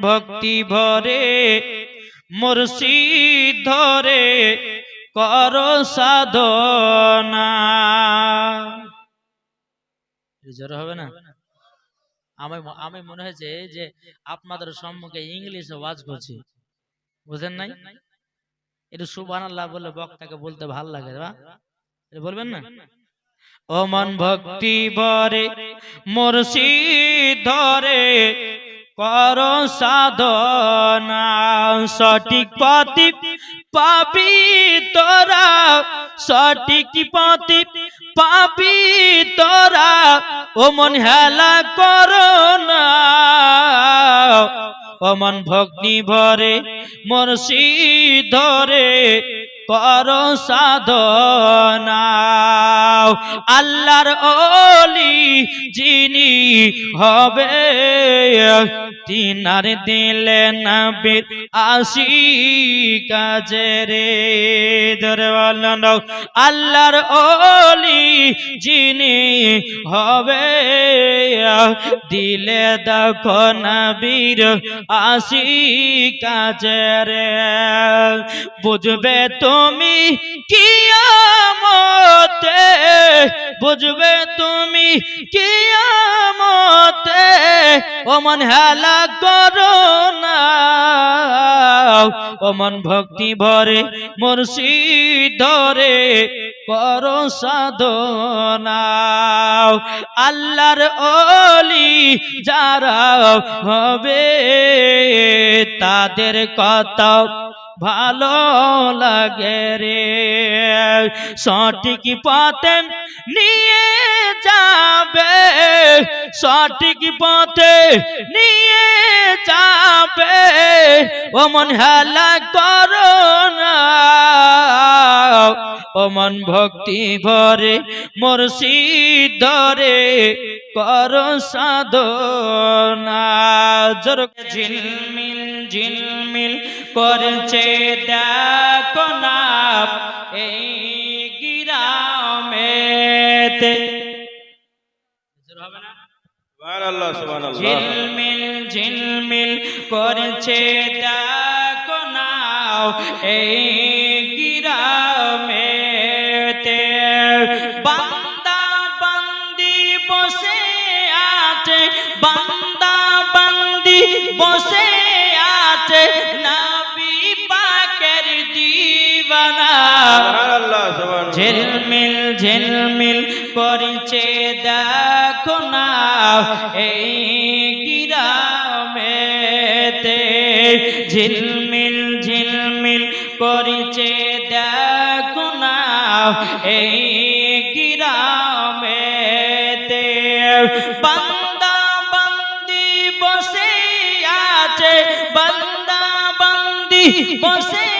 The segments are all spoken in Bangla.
ভক্তি ভরে, মুর্শিদ ধরে কর সাধনা। জোর হবে না? আমি আমি মনে হয়েছে যে আপনাদের সম্মুখে ইংলিশে ওয়াজ করছি। বুঝেন নাই? একটু সুবান আল্লাহ বলে বক্তাকে বলতে ভালো লাগে বা? এটা বলবেন না? ও মন ভক্তি ভরে, মুর্শিদ ধরে কর সাধনা, সঠিক পথে পাবি তোরা, সঠিক পথে পাবি তোরা ও মন হেলা করো না। ও মন ভক্তি ভরে মুর্শিদ ধরে কর সাধনা আল্লাহর ওলি যিনি হবে, তিনার দিলে নবীর আসি কাজে রে বলল আল্লাহর ওলি যিনি হবে, দিলে দেখো নবীর আসি কাজে রে বুঝবে তুমি কিয়ামতে বুঝবে তুমি কিয়ামতে ও মন হেলা করো না। ও মন ভক্তি ভরে মুর্শিদ ধরে করো সাধনা। আল্লাহর ওলি যারা হবে তাদের কথা ভালো লাগে রে। সঠিক পথে নিয়ে যাবে, সঠিক পথে নিয়ে যাবে। ও মন হেলা করো ও মন ভক্তি ভরে মুর্শিদ ধরে কর সাধনা। ঝিলমিল ঝিলমিল করছে দেখো না, এই গিরামেতে ঝিলমিল ঝিলমিল করছে দেখো না এই গিরামেতে। বান্দা বান্দি বসে আছে বান্দা বান্দি বসে আছে নবী পাকের দিবানা। ঝিলমিল ঝিলমিল ঝিলমিল ঝিলমিল করছে দেখো না, এই গিরামেতে বান্দা বান্দি বসে আছে, বান্দা বান্দি বসে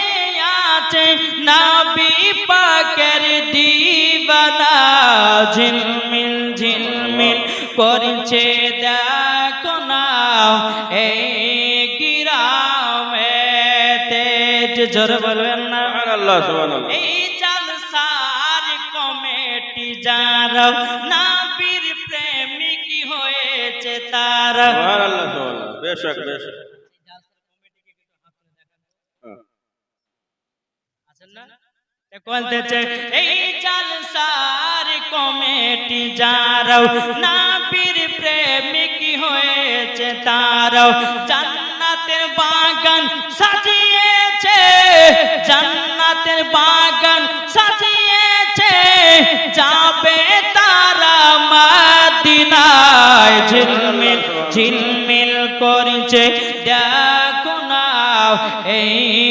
আছে, নাবি পাকের দিবানা, ঝিলমিল ঝিলমিল করছে দেখো না, এই জোর বলবেন না? সুবহানাল্লাহ এই জালসার কমিটি যারা নাবির প্রেমিক হয়েছে তারা। সুবহানাল্লাহ বেশক বেশক। বলতেছে এই জালসার কমিটি যারাও নাবির প্রেমিক হয়েছে তারাও জান্নাতের বাগান সাজিয়েছে জান্নাতের বাগান সাজিয়েছে, যাবে তারা মাদিনায়। ঝিলমিল ঝিলমিল করছে, দেখো না এই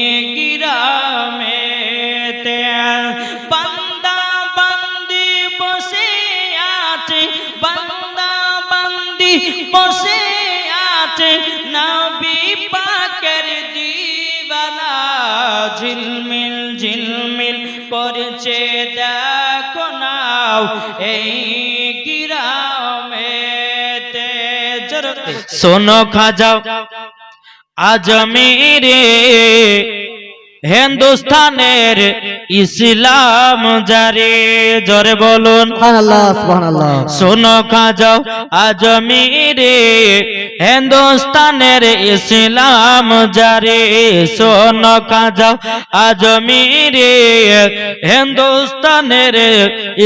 বসে আছে, নবী পাকের ঝিলমিল ঝিলমিল করছে দেখো নাও এই গিরামেতে। সোনো শোনো খাজা আজমিরে হিন্দুস্তানের ইসলাম জারি। জরে বলুন। শোনো খাজাও আজমিরে হিন্দুস্তানের ইসলাম জারে। শোনো খাজাও আজমিরে হিন্দুস্তানের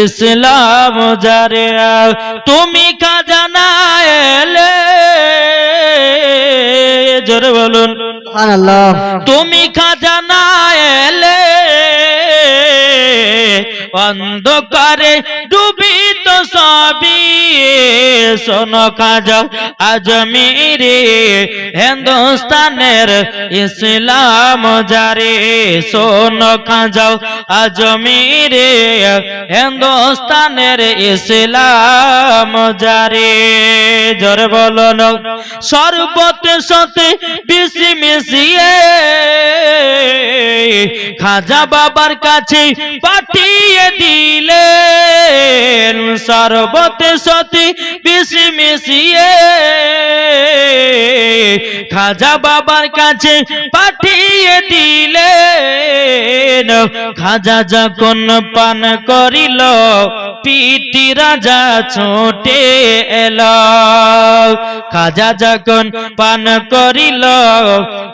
ইসলাম জারে। তুমি খাজানা এলে জোরে বলুন। তুমি খাজানা এলে অন্ধকারে ডুবিত সবই শোনো খাজা আজমিরে হিন্দুস্তানের ইসলাম জারে। শোনো খাজা আজমিরে হিন্দুস্তানের ইসলাম জারে। জোর বলো না সর্বতে সতে বিসি মিশিয়ে খাজা বাবার কাছে পাঠিয়ে দিলেন। সর্বতে সতে বিসি মিশিয়ে খাজা বাবার কাছে পাঠিয়ে দিলেন। খাজা যখন পান করিল, পিটি রাজা ছোটে এল। খাজা যখন পান করিল,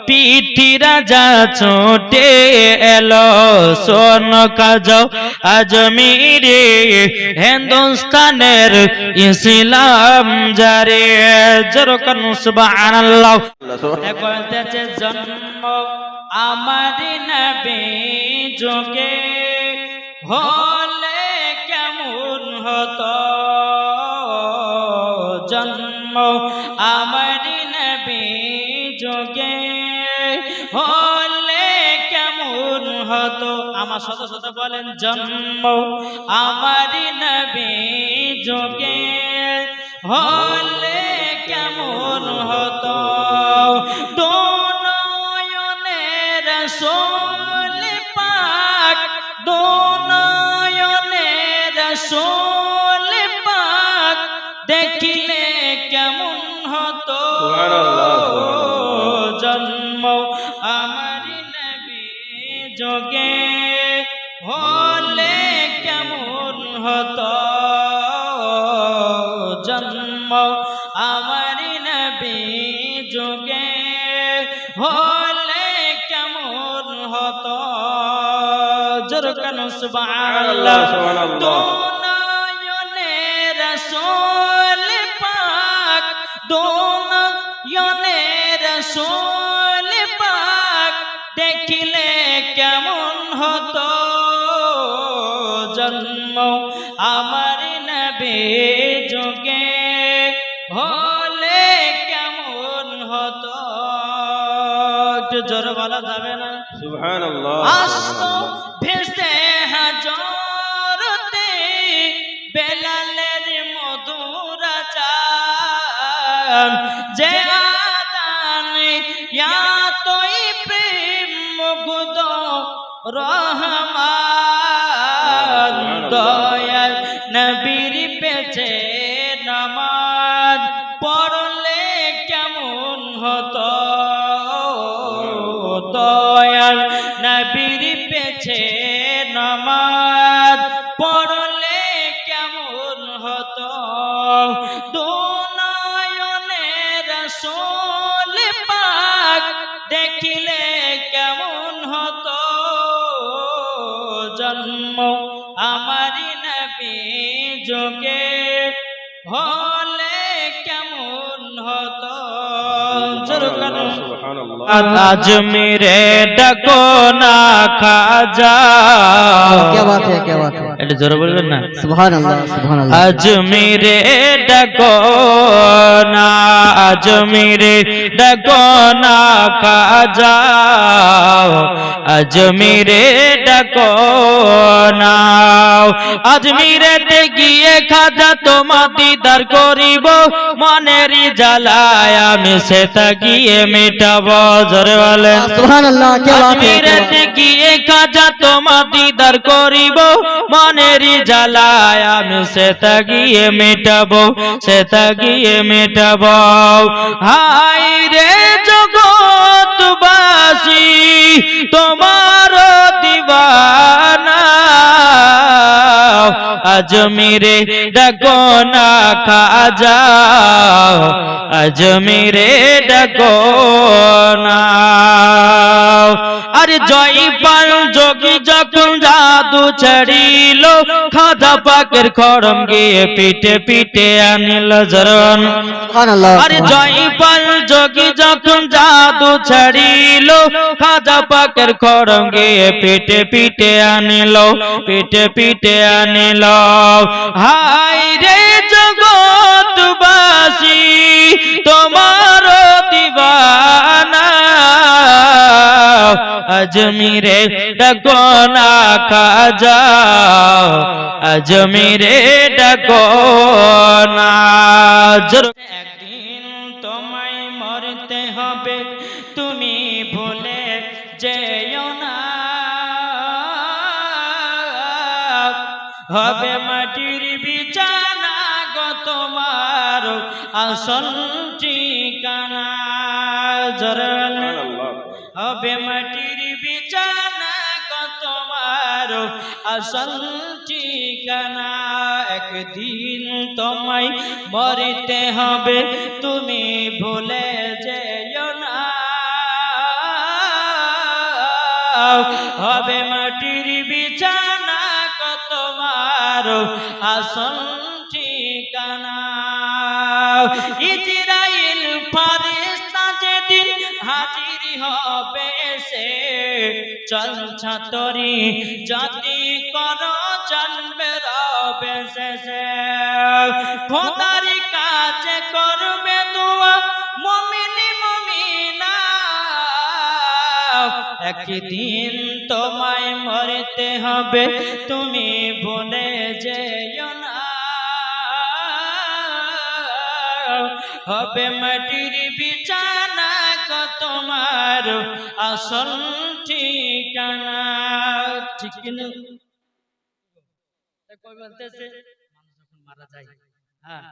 পিটি রাজা ছোটে এল। সোন খাজা আজমিরে হিন্দুস্তানের ইসলাম জারে জরকান সুবহানাল্লাহ। বলতেছে জন্ম আমার নবী যোগে হলে কেমন হতো? জন্ম আমার নবী যোগে হলে হতো আমার শত শত বলেন জন্ম আমার যোগে। হলে কেমন হতো? দোনয়নের সোল সুবহানাল্লাহ। পাক পাক দেখিলে কেমন হতো জন্ম। আমার নবে যোগে হলে কেমন হতো? একটু জোর বলা যাবে না? সুবহানাল্লাহ। আসতো ভেসে বেলালের মধুর চান যে আজান ইয়া তোই প্রেম গুদ রহমান। আমারি নবী যোগে হলে কেমন হতো? আজ মেরে ডাকো না খাজা। কে বাত কে বাত? একটু জোরে বলবেন না? সুবহানাল্লাহ সুবহানাল্লাহ। আজমিরে ডাকো না আজমিরে ডাকো না কাজা আজমিরে ডাকো না। গিয়ে খাজা তোমার দিদার করিব মনের জ্বালায় আমি সেটা গিয়ে মেটাব জোরে বলেন। সুবহানাল্লাহ কে গিয়ে খাজা তোমার দিদার করিব মনে প্রাণেরই জ্বালায় আমি সেটা গিয়ে মেটাবো, সেটা গিয়ে মেটাবো। হাই রে জগৎবাসী, তোমার দিবানা। আজমিরে ডাকো না খাজা আজমিরে ডাকো না। জয় জয়পাল যোগী যখন জাদু ছড়ি পাকের খড়ম গিয়ে পিঠে পিঠে আনিল জরন আরে জয়পাল যোগী যখন জাদু ছাড়িল খাজা পাকের খড়ম গিয়ে পিঠে পিঠে আনিল পিঠে পিঠে আনিল। হাই রে জগৎবাসী তোমার দিবানা। আজমিরে ডগনা খাজা আজমিরে ডগনা একদিন তোমায় মরতে হবে, তুমি ভুলে যেও না। হবে মাটির বিছানা গো তোমার আসল ঠিকানা। হবে মাটির বিছানা গো তোমার আসল ঠিকানা একদিন তোমায় মরিতে হবে, তুমি ভুলে যেও না। হবে মাটির বিছানা গো তোমার আসল ঠিকানা। ইজরাইল ফারিস্তা হবে সে। চল ছাতরি জাতি কর, জন্মে রবে শেষে খোদার কাছে করবে দোয়া, মমিনি মমিনা। একদিন তোমায় মরতে হবে, তুমি বলে না। হবে মাটির গো তোমার আসল ঠিকানা? ঠিক হ্যাঁ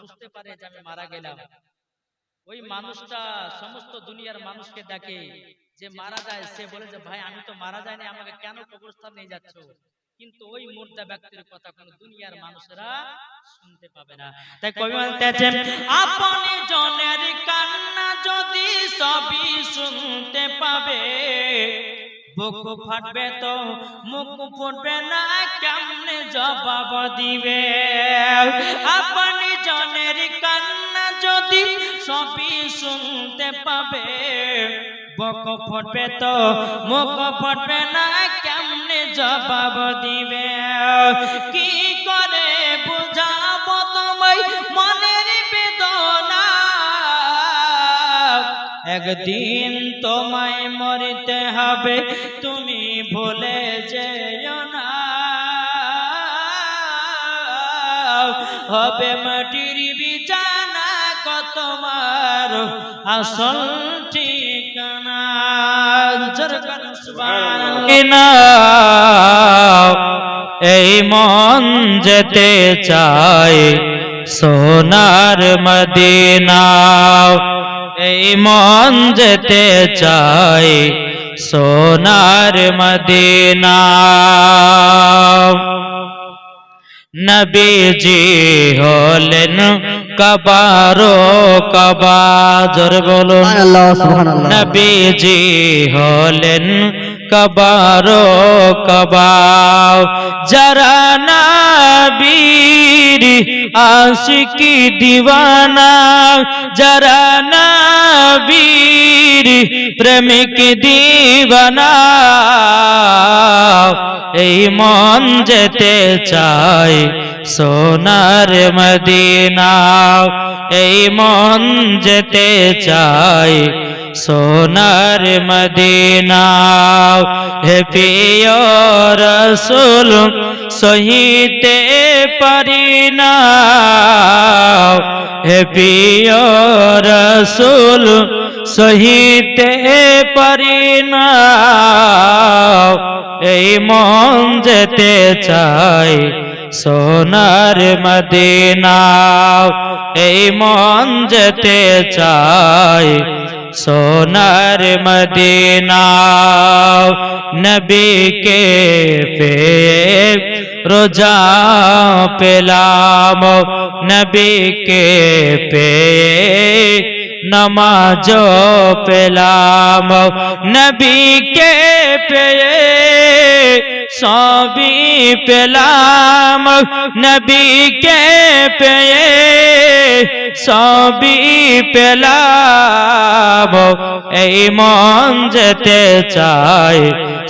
বুঝতে পারে যে আমি মারা গেলাম। ওই মানুষটা সমস্ত দুনিয়ার মানুষকে যে মারা যায়, সে বলে যে, ভাই, আমি তো মারা যাইনি, আমাকে কেন কবরস্থান নিয়ে যাচ্ছ? কিন্তু ওই মুর্দা ব্যক্তির কথা কোন দুনিয়ার মানুষেরা শুনতে পাবে না। তাই কবি বলতেছেন আপনি জনের কান্না যদি সবই শুনতে পাবে বুক ফাটবে তো মুখ ফুটবে না কেমনে জবাব দিবে? আপনি জনের কান্না যদি সবই শুনতে পাবে বক ফুটবে তো মুখ ফুটবে না জবাব দিবে। কি করে বুঝাবো তোমায় মনের বেদনা? একদিন তোমায় মরতে হবে, তুমি ভুলে যেও না। হবে মাটির বিছানা কত তোমার, আসল সুবহানাল্লাহ এই মন যেতে চায় সোনার মদিনা এই মন যেতে চায় সোনার মদিনা নবীজি হলেন কবারো কবা জোর বলুন নবীজি হলেন কবারো কবাও যারা নবীর আশিকি দিওয়ানা যারা নবীর প্রেমিক দিওয়ানা এই মন যেতে চায় সোনার মদিনা, এই মন যেতে চায় সোনার মদিনা, হে প্রিয় রসুল, সহিতে পারি না। হে প্রিয় রসুল, সহিতে পারি না। এই মন যেতে চাই। সোনার মদিনা, এই মন যেতে চাই। সোনার মদিনা, নবীকে পে রোজা পেলাম। নবীকে পে নমাজ পেলাম। নবীকে পেয়ে সবই পেলাম নবীকে পেয়ে, সবই পেলাম। এই মন যেতে চাই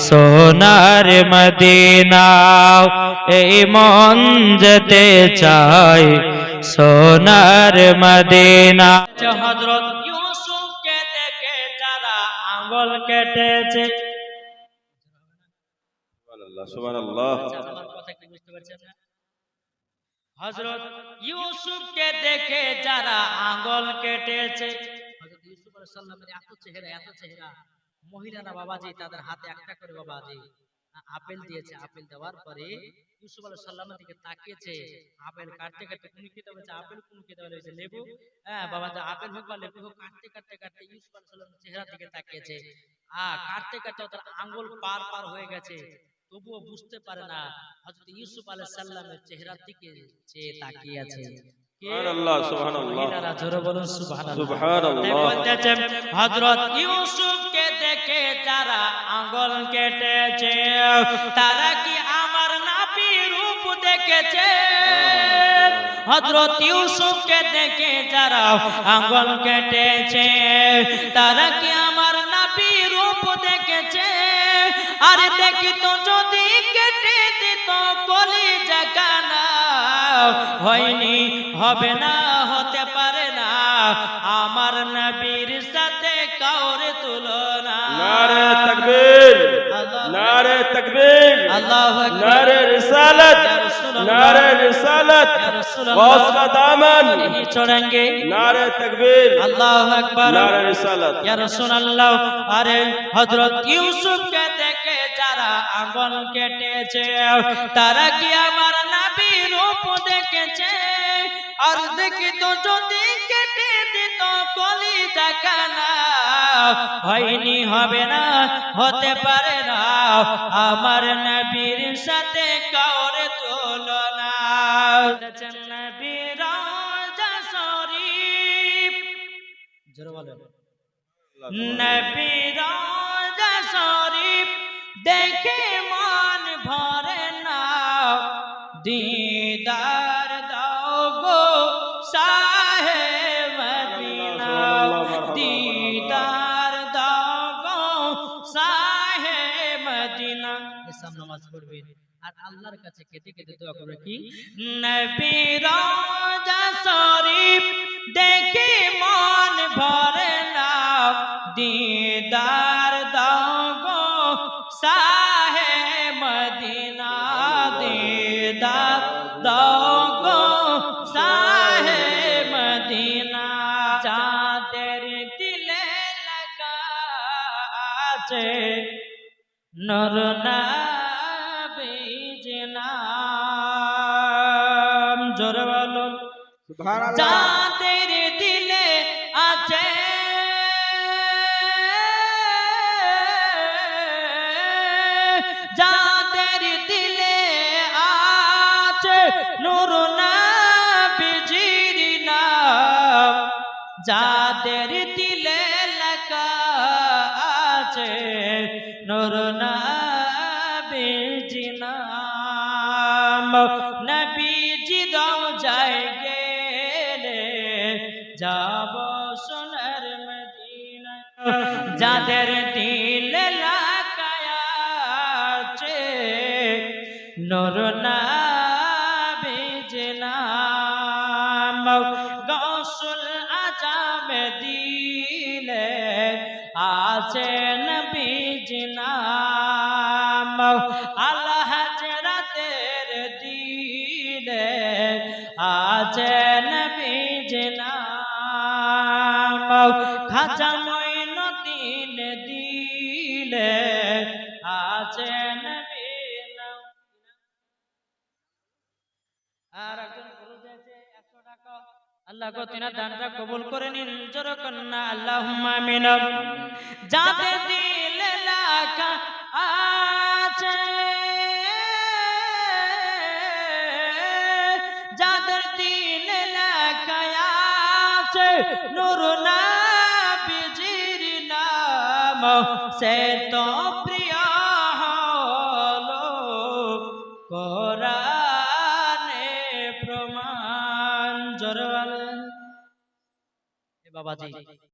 সোনার মদিনা এই মন যেতে চাই সোনার মদিনা হজরত যারা আঙ্গল কেটেছে সুবহানাল্লাহ ইউসুফকে দেখে যারা আঙ্গল কেটেছে এত চেহারা এত চেহারা। মহিলারা বাবাজি, তাদের হাতে একটা করে বাবাজি। আপেল দিয়েছে, আপেল দেওয়ার পরে ইউসুফ আলাইহিস সালামের দিকে তাকিয়েছে। আপেল কাটতে কাটতে কোন দেওয়া হয়েছে আপেল কোন দেওয়া হয়েছে লেবু? হ্যাঁ বাবাজি, আপেল হোক বা লেবু হোক, কাটতে কাটতে কাটতে ইউসুফ আলাইহিস সালামের চেহারার দিকে তাকিয়েছে। আ কাটতে কাটতে তার আঙ্গুল পার পার হয়ে গেছে। তবুও বুঝতে পারে না হযরত ইউসুফ আলাইহিস সালামের চেহারার দিকে চেয়ে তাকিয়ে আছে কে? সুবহানাল্লাহ, সুবহানাল্লাহ। মহিলারা জোরে বলুন সুবহানাল্লাহ সুবহানাল্লাহ। তাই বলতেছেন হযরত ইউসুফকে দেখে যারা আঙ্গুল কেটেছে তারা কি আমার নাবি রূপ দেখেছে হযরত ইউসুফকে দেখে যারা আঙ্গুল কেটেছে তারা কি আর দেখি তো যদি কেটে দিত কলি জাকানা হয়নি হবে না হতে পারে না আমার নবীর সাথে কাউরে তুলনা নারে তাকবীর আল্লাহ- নারে তাকবীর আল্লাহু আকবার। নারে রিসালাত ইয়া রাসূলুল্লাহ। নারে রিসালাত ইয়া রাসূলুল্লাহ। গৌস का दामन नहीं छोड़ेंगे नारे तकबीर আল্লাহ আকবার नारे रिसालत ইয়া রাসূলুল্লাহ আরে হযরত ইউসুফকে দেখে যারা আঙ্গুল কেটেছে। তারা কি আমার নবী রূপ দেখেছে? আর দেখি তো যদি কেটে দিত কলি জাকানা হয়নি হবে না হতে পারে না। আমার নবীর সাথে কাউরে তুলনা। নবীর শরীফ? নবী দেখে মান ভরে না। দিদার দাও গো সাহে মদিনা। দিদার দাও গো সাহে মদিনা। এসব নামাজ পড়বেন। আর আল্লাহর কাছে কেটে কেটে দোয়া করবে কি? নবী রাজা শরীফ দেখে মন ভরে না। দিদার দাও গো সাহে মদিনা দিদার দাও গো সাহে মদিনা চাঁদের দিলে লাগা আছে নর নবীজ নাম জোরে বলুন যাদের দিলে লেখা আছে, নূর নবীজি নাম নবীজি দাও যায় গেলে, যাব সোনার মদিনা। যাদের দিল নাম খাজা দিলে আর একজন আল্লাহ গো তিনা দানটা কবুল করে নিন, জোর কন্যা, আল্লাহুম্মা আমিন। যাদের দিলে আছে। নূর নবীজির নাম। সে তো প্রিয় হলো কোরআনে বাবাজি